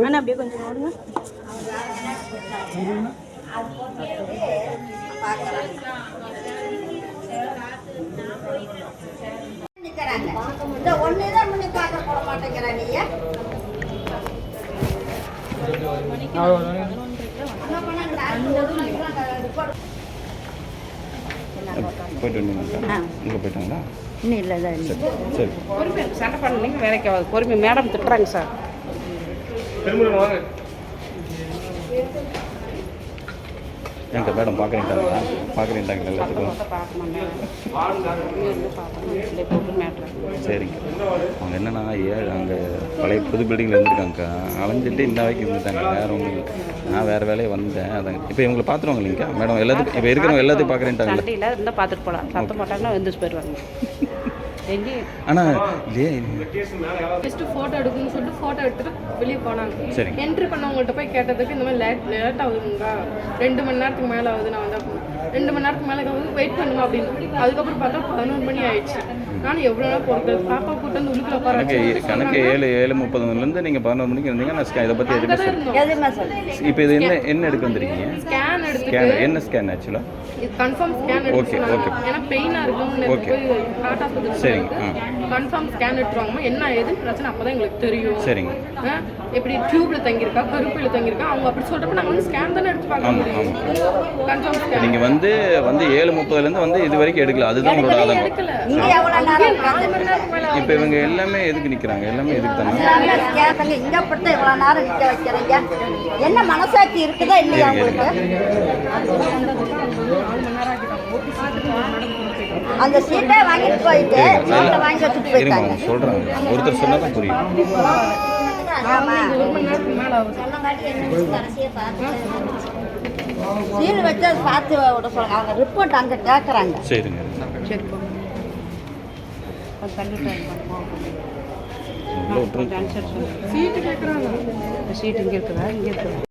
அண்ணா அப்படியே கொஞ்சம் ஓடுங்க பார்க்கலாம் இந்த ஒண்ணுதான் முன்ன பார்க்க போட மாட்டேங்கிறா நீ போயிட்டு இங்கே போயிட்டாங்களா? இன்னும் இல்லை தான் சரி பொறுமை சண்டை பண்ணீங்க வேலைக்கு ஆகாது பொறுமை மேடம் திட்டுறாங்க சார். என்கிட்ட மேடம் பார்க்குறீங்களா பார்க்குறீங்களா எல்லாத்துக்கும். சரிங்க. அவங்க என்னன்னா ஏழு அங்கே பழைய புது பில்டிங்கில் இருந்திருக்காங்க அலைஞ்சிட்டு இந்த வரைக்கும் இருந்துட்டாங்க. வேறு ஒன்றும் நான் வேறு வேலையை வந்தேன். அதாங்க இப்போ இவங்களை பார்த்துருவாங்க இல்லைங்க? மேடம் எல்லாத்துக்கும் இப்போ இருக்கிறவங்க எல்லாத்தையும் பார்க்குறேன்ட்டாங்களே. சண்டையில் இருந்தால் பார்த்துட்டு போகலாம். சத்தம் போட்டாங்கன்னா எழுந்துச்சு போயிடுவாங்க. ஆனால் இல்லையே ஜஸ்ட் ஃபோட்டோ எடுக்கணும்னு சொல்லிட்டு ஃபோட்டோ எடுத்துட்டு வெளியே போனாங்க. சரிங்க என்ட்ரி பண்ணவங்கள்ட்ட போய் கேட்டதுக்கு இந்த மாதிரி லேட் லேட் ஆகுதுங்களா? ரெண்டு மணி நேரத்துக்கு மேலே ஆகுது நான் வந்தா ரெண்டு மணி நேரத்துக்கு மேலே ஆகுது வெயிட் பண்ணுங்க அப்படின்னு. அதுக்கப்புறம் பார்த்தா பதினொரு மணி ஆயிடுச்சு. நானும் எவ்வளோ நேரம் பொறுக்கிறது பாப்பா கூட்டு வந்து உள்ளுக்குள்ள உட்கார கணக்கு ஏழு ஏழு முப்பதுலேருந்து நீங்கள் பதினொரு மணிக்கு இருந்தீங்க நான் ஸ்கே- இதை பற்றி எதுவுமே இப்போ இது என்ன என்ன எடுக்க வந்திருக்கீங்க? ஸ்கேன் என்ன ஸ்கேன் ஆக்சுவலாக இது கன்ஃபார்ம் ஸ்கேன். ஏன்னா பெயினாக ஆஸ்பத்திரி சரிங்க, கன்ஃபார்ம் ஸ்கேன் எடுத்துருவாங்க என்ன ஏதுன்னு பிரச்சனை அப்பதான் எங்களுக்கு தெரியும். சரிங்க. எப்படி டியூப்ல தங்கியிருக்கா கருப்பில் தங்கியிருக்கா அவங்க அப்படி சொல்றப்ப நாங்கள் வந்து ஸ்கேன் தானே எடுத்து பார்க்க முடியும். கன்ஃபார்ம் ஸ்கேன் நீங்கள் வந்து வந்து ஏழு முப்பதுலேருந்து வந்து இது வரைக்கும் எடுக்கல. அதுதான் உங்களோட மேல இப்போ இவங்க எல்லாமே எதுக்கு நிற்கிறாங்க எல்லாமே எதுக்கு தானே. இங்க படுத்த இவ்வளவு நேரம் நிக்க வைக்கிறீங்க. என்ன மனசாட்சி இருக்குதா இல்லையா உங்களுக்கு? அந்த சீட்டை வாங்கிட்டு போயிட்டு சீட்டை வாங்கி வச்சுட்டு போயிட்டாங்க. சொல்கிறாங்க ஒருத்தர் சொன்னால் தான் புரியும் சீல் வச்சு அதை பார்த்து விட சொல்லுங்க அவங்க ரிப்போர்ட் அங்கே கேட்குறாங்க சரிங்க. சரி சீட்டு கேட்குறாங்க சீட் இங்கே இருக்குதா? இங்கே இருக்குதா?